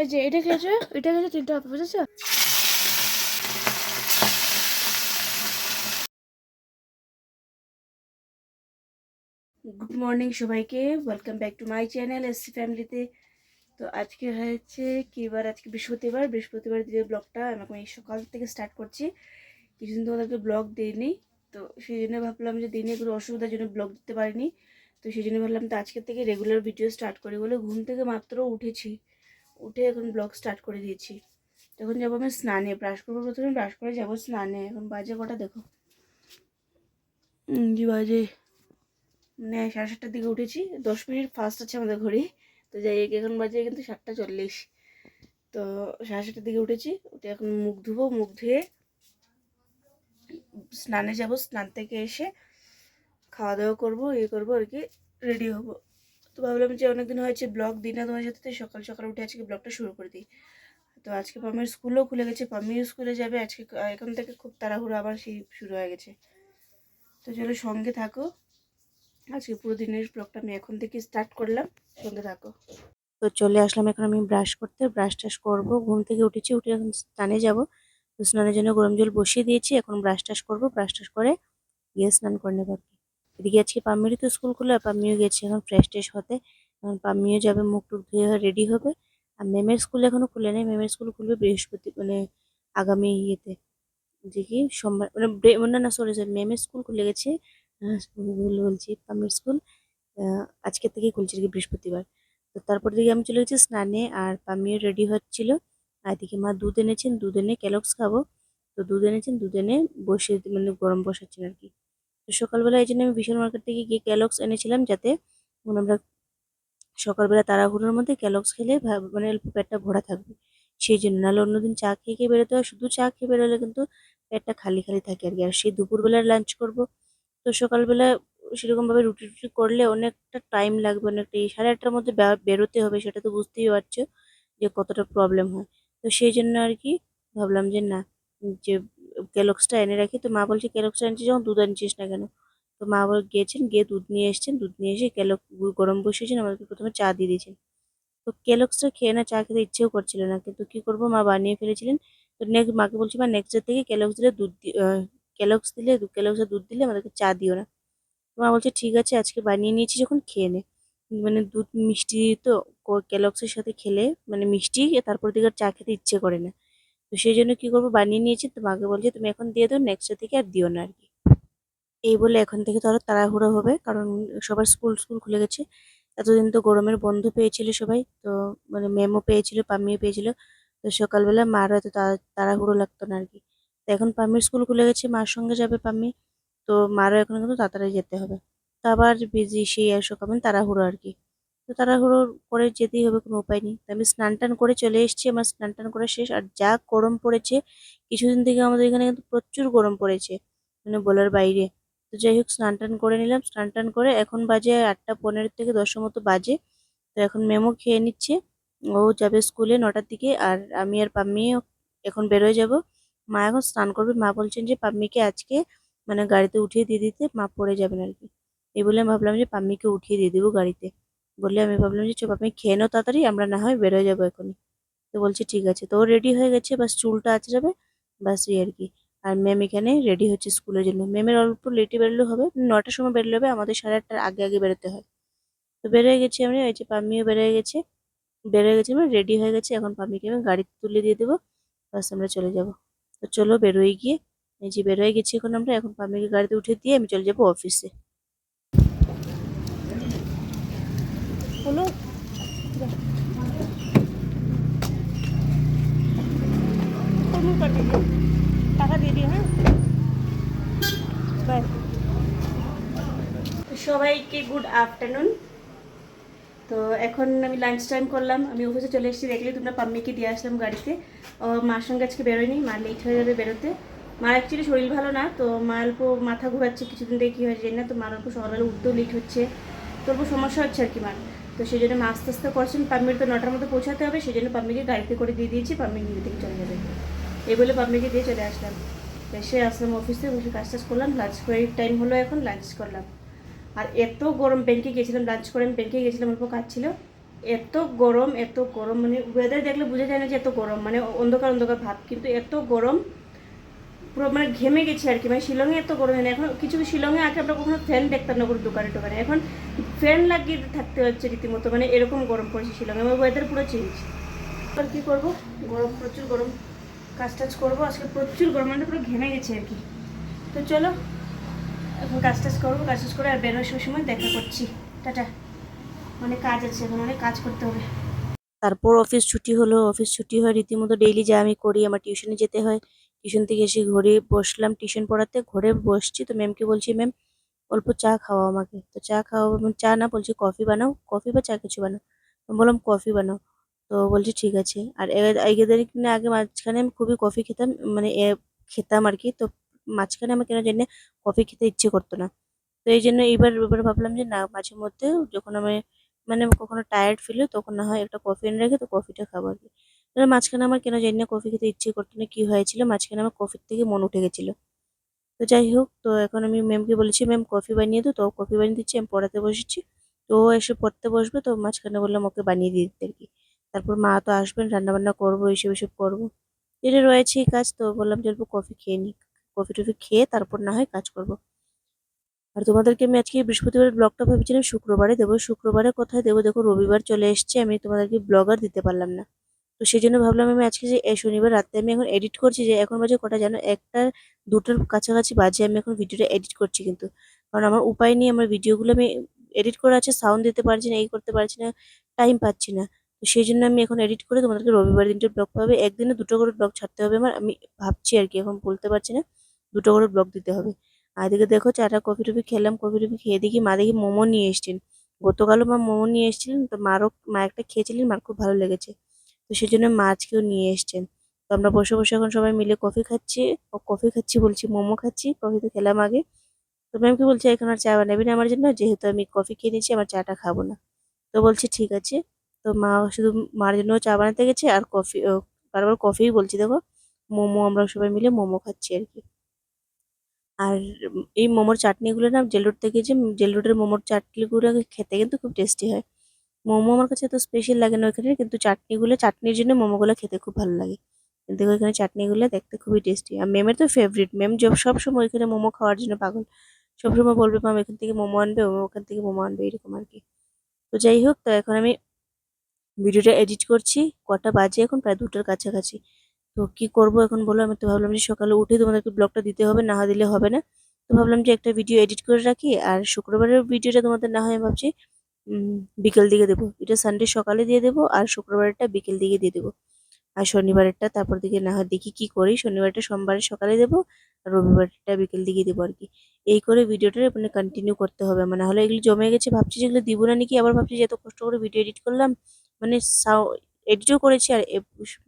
এই যে, এটা খেয়েছো এটা খেয়েছো তিনটা হবে বুঝেছ? গুড মর্নিং সবাইকে। Welcome back to my channel S C ফ্যামিলিতে তো। আজকে হয়েছে কি বার আজকে বৃহস্পতিবার। বৃহস্পতিবার দিয়ে ব্লগটা আমি এই সকাল থেকে স্টার্ট করছি। কিছুদিন তোমাদেরকে ব্লগ দিইনি। তো সেই জন্য ভাবলাম যে দিনে কোনো অসুবিধার জন্য ব্লগ দিতে পারিনি। তো সেই জন্য ভাবলাম তো আজকের থেকে রেগুলার ভিডিও স্টার্ট করি বলে ঘুম থেকে মাত্র উঠেছি। উঠে এখন ব্লগ স্টার্ট করে দিয়েছি। তখন যাব আমি স্নানে ব্রাশ করব প্রথমে ব্রাশ করে যাব স্নানে। এখন বাজে কটা দেখো? জি বাজে? মানে সাড়ে সাতটার দিকে উঠেছি, দশ মিনিট ফার্স্ট আছে আমাদের ঘড়ি। তো যাই এখন বাজে কিন্তু সাতটা চল্লিশ। তো সাড়ে সাতটার দিকে উঠেছি, উঠে এখন মুখ ধুবো, মুখ ধুয়ে স্নানে যাব, স্নান থেকে এসে খাওয়া দাওয়া করব ইয়ে করব আর কি রেডি হব। তো ভাবলাম যে অনেকদিন হয়েছে ব্লগ দিই না তোমার সাথে সকাল সকাল উঠে আজকে ব্লগটা শুরু করে দিই। তো আজকে পামের স্কুলও খুলে গেছে পামিও স্কুলে যাবে, আজকে এখন থেকে খুব তাড়াহুড়ো আবার সেই শুরু হয়ে গেছে। তো চলো সঙ্গে থাকো। আজকে পুরো দিনের ব্লগটা আমি এখন থেকে স্টার্ট করলাম, সঙ্গে থাকো। তো চলে আসলাম এখন আমি ব্রাশ করতে ব্রাশ টাশ করব, ঘুম থেকে উঠেছি, উঠে এখন স্নানে যাব। তো স্নানের জন্য গরম জল বসিয়ে দিয়েছি, এখন ব্রাশ টাশ করব ব্রাশ টাশ করে গিয়ে স্নান করে নেব এদিকে আজকে পাম্মিরই তো স্কুল খুলে পাম্মিও গেছে এখন ফ্রেশ ট্রেশ হতে। এখন পাম্মিও যাবে, মুখ টুক ধুয়ে রেডি হবে। আর ম্যামের স্কুল এখনও খুলে নেই। ম্যামের স্কুল খুলবে বৃহস্পতি মানে আগামী ইয়েতে। যে কি? সোমবার মানে না সরি সরি ম্যামের স্কুল খুলে গেছে। ভুল বলছি, পাম্মির স্কুল। আজকে থেকে খুলছে কি বৃহস্পতিবার। তো তারপর দিকে আমি চলে গেছি স্নানে আর পামিও রেডি হচ্ছিল। আর এদিকে মা দুধ এনেছেন, দুধ এনে ক্যালক্স খাব। তো দুধ এনেছেন, দুধ এনে বসে মানে গরম বসাচ্ছেন আর কি। তো সকালবেলা এই জন্য আমি বিশাল মার্কেট থেকে গিয়ে ক্যালক্স এনেছিলাম যাতে মানে আমরা সকালবেলা তাড়াহুড়োর মধ্যে ক্যালক্স খেলে মানে পেটটা ভরা থাকবে। সেই জন্য নাহলে অন্যদিন চা খেয়ে খেয়ে বেরোতে হয়। শুধু চা খেয়ে বেরোলে কিন্তু পেটটা খালি খালি থাকে আর কি। আর সেই দুপুরবেলার লাঞ্চ করব। তো সকালবেলা সেরকমভাবে রুটি টুটি করলে অনেকটা টাইম লাগবে, অনেকটা এই সাড়ে আটটার মধ্যে বেরোতে হবে সেটা তো বুঝতেই পারছ যে কতটা প্রবলেম হয়। তো সেই জন্য আর কি ভাবলাম যে না, যে ক্যালক্সটা এনে রাখি। তো মা বলছে ক্যালক্সটা আনছিস যখন দুধ আনছিস না কেন? তো মা আবার গিয়েছেন, গিয়ে দুধ নিয়ে এসেছেন, দুধ নিয়ে এসে ক্যালক গরম বসিয়েছেন, আমাদেরকে প্রথমে চা দিয়ে দিয়েছেন। তো ক্যালক্সটা খেয়ে না চা খেতে ইচ্ছেও করছিল না। কিন্তু কি করব, মা বানিয়ে ফেলেছিলেন। তো নেক্সট মাকে বলছি, মা নেক্সট ডে থেকে ক্যালক্স দিলে দুধ ক্যালক্স দিলে ক্যালক্সের দুধ দিলে আমাদেরকে চা দিও না। মা বলছে, ঠিক আছে, আজকে বানিয়ে নিয়েছি, যখন খেয়ে নে। মানে দুধ মিষ্টি তো ক- ক্যালক্সের সাথে খেলে মানে মিষ্টি, তারপর দিকে আর চা খেতে ইচ্ছে করে না। তো সেই জন্য কি করব? বানিয়ে নিয়েছি। তো মাকে বলছে, তুমি এখন দিয়ে দাও নেক্সট থেকে আর দিও না আর কি। এই বলে এখন থেকে তো আরও তাড়াহুড়ো হবে, কারণ সবার স্কুল স্কুল খুলে গেছে। এতদিন তো গরমের বন্ধ পেয়েছিল সবাই, তো মানে মেমও পেয়েছিল পাম্মিও পেয়েছিল। তো সকালবেলা মারও এত তাড়া- তাড়াহুড়ো লাগতো না আর কি। তো এখন পাম্মির স্কুল খুলে গেছে, মার সঙ্গে যাবে পাম্মি তো মারও এখন কিন্তু তাড়াতাড়ি যেতে হবে। তো আবার বিজি সেই আর সকাল তাড়াহুড়ো আর কি। তো তাড়াহুড়ো করে যেতেই হবে, কোনো উপায় নেই। তো আমি স্নান টান করে চলে এসেছি, আমার স্নান টান করা শেষ। আর যা গরম পড়েছে, কিছুদিন থেকে আমাদের এখানে কিন্তু প্রচুর গরম পড়েছে মানে বলার বাইরে। তো যাই হোক, স্নান টান করে নিলাম, স্নান টান করে এখন বাজে আটটা পনেরো থেকে দশটার মতো বাজে। তো এখন মেমো খেয়ে নিচ্ছে, ও যাবে স্কুলে নটার দিকে, আর আমি আর পাম্মি এখন বেরোয় যাব। মা এখন স্নান করবে, মা বলছেন যে পাম্মিকে আজকে মানে গাড়িতে উঠিয়ে দিয়ে দিতে, মা পড়ে যাবেন আর কি। এই বলে আমি ভাবলাম যে পাম্মিকে উঠিয়ে দিয়ে দেবো গাড়িতে। বলে আমি ভাবলাম যে চো পাম্মি খেয়ে নাও তাড়াতাড়ি, আমরা না হয় বেরোয় যাব এখনই। তো বলছে, ঠিক আছে। তো রেডি হয়ে গেছে, বাস চুলটা আঁচড়াবে, বাস এই আর কি। আর ম্যাম এখানে রেডি হচ্ছে স্কুলের জন্য। ম্যামের অল্প লেটে বেরোলেও হবে নটার সময় বেরোলে হবে, আমাদের সাড়ে আটটার আগে আগে বেরোতে হয়। তো বেরোয় গেছি আমি ওই যে পাম্মিও বেরোয় গেছে। বেরোয় গেছি মানে রেডি হয়ে গেছে, এখন পাম্মিকে আমি গাড়িতে তুলে দিয়ে দেবো, বাস আমরা চলে যাব। তো চলো বেরোয় গিয়ে। এই যে বেরোয় গেছি এখন আমরা, এখন পাম্মিকে গাড়িতে উঠে দিয়ে আমি চলে যাব অফিসে হলো টাকা দিয়ে হ্যাঁ? বাই। সবাইকে গুড আফটারনুন তো এখন আমি লাঞ্চ টাইম করলাম। আমি অফিসে চলে এসেছি। দেখলে তোমরা পাম্মিকে দিয়ে আসলাম গাড়িতে। মার সঙ্গে আজকে বেরোয়নি। মা লেট হয়ে যাবে বেরোতে। মার অ্যাকচুয়ালি শরীর ভালো না। তো মা অল্প মাথা ঘুরাচ্ছে। কিছুদিন থেকে কী জানি না, তো মার অল্প সকালবেলা উঠতেও লেট হচ্ছে। তো অল্প সমস্যা হচ্ছে আর কি মার। তো সেই জন্য আস্তে আস্তে করছেন পাম্মির তো নটার মধ্যে পৌঁছাতে হবে, সেই জন্য পাম্মিকে গাড়িতে করে দিয়ে দিয়েছি পাম্মি নিজে থেকে চলে যাবে। এই বলে পাম্মিকে দিয়ে চলে আসলাম। এসে আসলাম অফিসে বসে কাজ টাজ করলাম লাঞ্চ করে টাইম হলো এখন লাঞ্চ করলাম। আর এত গরম ব্যাংকে গেছিলাম লাঞ্চ করে আমি ব্যাংকে গেছিলাম অল্প কাজ ছিল। এত গরম এত গরম মানে ওয়েদার দেখলে বোঝা যায় না যে এত গরম মানে অন্ধকার অন্ধকার ভাব, কিন্তু এত গরম পুরো মানে ঘেমে গেছি আর কি। মানে শিলংয়ে এত গরম হয় না। এখন কিছু শিলংয়ে আগে আমরা কখনো ফ্যান দেখতাম না কোনো দোকানে টোকানে। এখন ফ্যান লাগিয়ে থাকতে হচ্ছে রীতিমতো। মানে এরকম গরম পড়েছে শিলংয়ে। আমার ওয়েদার পুরো চেঞ্জ আর কী করব? গরম, প্রচুর গরম। কাজ টাজ করব। আজকে প্রচুর গরম। মানে পুরো ঘেমে গেছে আর কি। তো চলো, এখন কাজ টাজ করব। কাজ টাজ করে আর বেরোর সময় দেখা করছি। টাটা। অনেক কাজ আছে এখন। অনেক কাজ করতে হবে। তারপর অফিস ছুটি হলো। অফিস ছুটি হয় রীতিমতো ডেইলি যা আমি করি। আমার টিউশনে যেতে হয়। টিউশন থেকে এসে ঘরে বসলাম। টিউশন পড়াতে ঘরে বসছি তো ম্যামকে বলছি ম্যাম অল্প চা খাওয়াও আমাকে। তো চা খাওয়া চা না বলছি কফি বানাও। কফি বা চা কিছু বানাও? আমি বললাম কফি বানাও। তো বলছি, ঠিক আছে। আর এদের কিনে আগে মাঝখানে আমি খুবই কফি খেতাম মানে খেতাম আর কি। তো মাঝখানে আমার কেন জানি কফি খেতে ইচ্ছে করতো না। তো এই জন্য এইবার, এবার ভাবলাম যে না, মাঝে মধ্যে যখন আমি মানে কখনো টায়ার্ড ফিল হয়, তখন না হয় একটা কফি এনে রেখে তো কফিটা খাব আর কি। মাঝখানে আমার কেন জানি না কফি খেতে ইচ্ছে করতো না, কী হয়েছিল? মাঝখানে আমার কফির থেকে মন উঠে গেছিল। তো যাই হোক, তো এখন আমি ম্যামকে বলেছি, ম্যাম, কফি বানিয়ে দো তো, কফি বানিয়ে দিচ্ছি, আমি পড়াতে বসেছি। তো ও এসে পড়তে বসবে, তো মাঝখানে বললাম, ওকে বানিয়ে দিয়ে দিতে আর কি। তারপর মা তো আসবেন, রান্নাবান্না করব এইসব এসব করব। এটা এই কাজ, তো বললাম যে কফি খেয়ে নিই। কফি টফি খেয়ে তারপর না হয় কাজ করব। আর তোমাদেরকে আমি আজকে বৃহস্পতিবারের ব্লগটা ভেবেছিলাম, শুক্রবারে দেবো। শুক্রবারে কোথায় দেবো? দেখো, রবিবার চলে এসছে, আমি তোমাদেরকে ব্লগ আর দিতে পারলাম না। তো সেই জন্য ভাবলাম আমি আজকে যে শনিবার রাতে আমি এখন এডিট করছি যে, এখন বাজে কটা যেন? একটা দুটোর কাছাকাছি বাজে আমি এখন ভিডিওটা এডিট করছি কিন্তু। কারণ আমার উপায় নেই, আমার ভিডিওগুলো আমি এডিট করা আছে সাউন্ড দিতে পারছি না, এই করতে পারছি না টাইম পাচ্ছি না। তো সেই জন্য আমি এখন এডিট করে তোমাদেরকে রবিবার দিনটা ব্লগ পাবে। একদিনে দুটো করে ব্লগ ছাড়তে হবে আমার, আমি ভাবছি আর কি, এখন বলতে পারছি না। দুটো করে ব্লগ দিতে হবে। আর এদিকে দেখো, চাটা কফি টফি খেলাম কফি টফি খেয়ে দেখি মা দেখি মোমো নিয়ে এসছেন। গতকালও মা মোমো নিয়ে এসেছিলেন, তো মারও, মা একটা খেয়েছিলেন, মার খুব ভালো লেগেছে। তো সেই জন্য মা আজকেও নিয়ে এসছেন তো আমরা বসে বসে এখন সবাই মিলে কফি খাচ্ছি। ও কফি খাচ্ছি বলছি, মোমো খাচ্ছি। কফি তো খেলাম আগে। তো ম্যামকে বলছি, এখন আর চা বানাবি না আমার জন্য? যেহেতু আমি কফি খেয়ে নিয়েছি, আমার চাটা খাব না। তো বলছে, ঠিক আছে। তো মা শুধু মার জন্য চা বানাতে গেছে আর কফি বারবার কফিই বলছি, দেখো, মোমো আমরা সবাই মিলে মোমো খাচ্ছি আর কি। আর এই মোমোর চাটনিগুলো না জেল রোড থেকে যে জেল রোডের মোমোর চাটনিগুলো খেতে কিন্তু খুব টেস্টি হয়। মোমো আমার কাছে এত স্পেশাল লাগে না ওইখানে, কিন্তু চাটনিগুলো, চাটনির জন্য মোমোগুলো খেতে খুব ভালো লাগে। কিন্তু ওইখানে চাটনিগুলো দেখতে খুবই টেস্টি আর ম্যামের তো ফেভারিট ম্যাম সব সময় ওইখানে মোমো খাওয়ার জন্য পাগল। সবসময় বলবে মাম এখান থেকে মোমো আনবে ওখান থেকে মোমো আনবে, এরকম আর কি তো যাই হোক, তো এখন আমি ভিডিওটা এডিট করছি। কটা বাজে এখন, প্রায় দুটোর কাছাকাছি। তো কি করব এখন বলো? আমি তো ভাবলাম যে সকালে উঠে তোমাদেরকে ব্লগটা দিতে হবে, না দিলে হবে না। তো ভাবলাম যে একটা ভিডিও এডিট করে রাখি। আর শুক্রবারের ভিডিওটা তোমাদের না হয় ভাবছি বিকেল দিকে দেবো। এটা সানডে সকালে দিয়ে দেবো আর শুক্রবারেরটা বিকেল দিকে দিয়ে দেবো। আর শনিবারেরটা তারপর দিকে না হয় দেখি কি করি। শনিবারটা সোমবারে সকালে দেবো, আর রবিবারটা বিকেল দিকে দেবো আর কি। এই করে ভিডিওটা মানে কন্টিনিউ করতে হবে। মানে হলে এগুলো জমে গেছে, ভাবছি যেগুলো দিব না নাকি? আবার ভাবছি যে এত কষ্ট করে ভিডিও এডিট করলাম। মানে সাউ এডিটও করেছি আর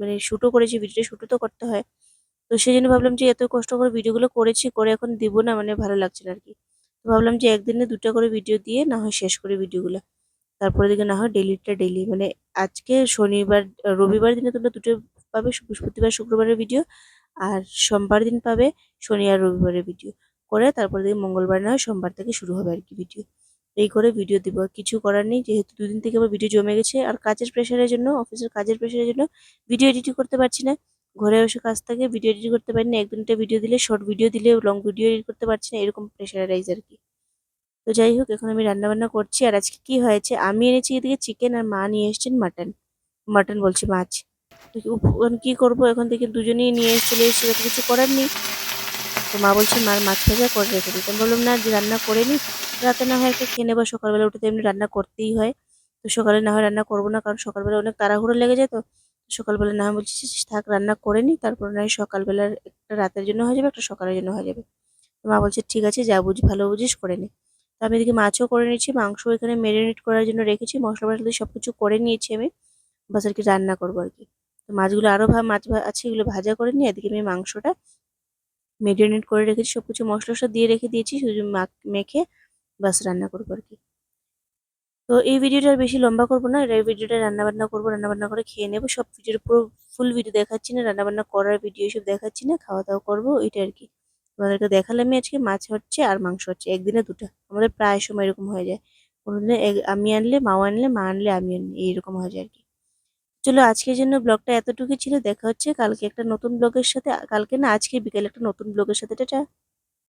মানে শ্যুটও করেছি ভিডিও শ্যুটও তো করতে হয়। তো সেই জন্য ভাবলাম যে এত কষ্ট করে ভিডিওগুলো করেছি, করে এখন দিব না। মানে ভালো লাগছে না আর কি। তো ভাবলাম যে একদিনে দুটো করে ভিডিও দিয়ে না হয় শেষ করে ভিডিওগুলো তারপরে দিকে না হয় ডেলিটা ডেলি মানে আজকে শনিবার রবিবার দিনে তোমরা দুটো পাবে বৃহস্পতিবার, শুক্রবারের ভিডিও আর সোমবার দিন পাবে শনি আর রবিবারের ভিডিও করে তারপরে দিকে মঙ্গলবার না হয় সোমবার থেকে শুরু হবে আর কি ভিডিও এই করে ভিডিও দিব। কিছু করার নেই, যেহেতু দুদিন থেকে আমার ভিডিও জমে গেছে। আর কাজের প্রেশারের জন্য অফিসের কাজের প্রেশারের জন্য ভিডিও এডিটিং করতে পারছি না। ঘরে বসে কাজ থাকে ভিডিও এডিট করতে পারি না। এক ভিডিও দিলে শর্ট ভিডিও দিলে লং ভিডিও এডিট করতে পারছি না। এরকম প্রেশারাইজ আর কি। তো যাই হোক, এখন আমি রান্নাবান্না করছি। আর আজকে কি হয়েছে? আমি এনেছি এদিকে চিকেন আর মা নিয়ে এসছেন মাটন মাটন বলছি মাছ। এখন কী করব? এখন থেকে দুজনেই নিয়ে চলে এসেছি কিছু করার নেই। তো মা বলছে, মার মাছ ভাজা করে রেখে দিতে বললাম, না যে রান্না করে নি। রাতে না হয় একটা খেয়ে নেব। সকালবেলা উঠে তো এমনি রান্না করতেই হয়। তো সকালে না হয় রান্না করব না, কারণ সকালবেলা অনেক তাড়াহুড়ো লেগে যায় তো। সকালবেলা না হয় বলছি থাক, রান্না করে নি। তারপর না হয় সকালবেলার একটা রাতের জন্য হয়ে যাবে, একটা সকালের জন্য হয়ে যাবে। মা বলছে, ঠিক আছে, যা বুঝি, ভালো বুঝিস, করে নে। তো আমি এদিকে মাছও করে নিয়েছি, মাংস এখানে ম্যারিনেট করার জন্য রেখেছি, মশলা মশলা সব কিছু করে নিয়েছি আমি। বাস আর কি রান্না করব আর কি। তো মাছগুলো আরও মাছ আছে এগুলো ভাজা করে নিয়ে এদিকে আমি মাংসটা মেরিনেট করে রেখেছি সব কিছু মশলা মশলা দিয়ে রেখে দিয়েছি, শুধু মেখে বাস রান্না করব আর কি। তো এই ভিডিওটা আর বেশি লম্বা করব না, এই ভিডিওটা রান্নাবান্না করব, রান্নাবান্না করে খেয়ে নেব, সব ভিডিওর পুরো ফুল ভিডিও দেখাচ্ছি না, রান্নাবান্না করার ভিডিও সব দেখাচ্ছি না, খাওয়া দাওয়া করব ওইটা আর কি। তোমাদেরকে দেখালে আমি আজকে মাছ হচ্ছে আর মাংস হচ্ছে। একদিনে দুটো। আমাদের প্রায় সময় এরকম হয়ে যায়। কোনোদিনে আমি আনলে, মাও আনলে, মা আনলে আমি আনলে এইরকম হয়ে যায় আর কি। চলো আজকের জন্য ব্লগটা এতটুকু ছিল। দেখা হচ্ছে কালকে একটা নতুন ব্লগের সাথে, কালকে না, আজকে বিকেলে একটা নতুন ব্লগের সাথে। টাটা।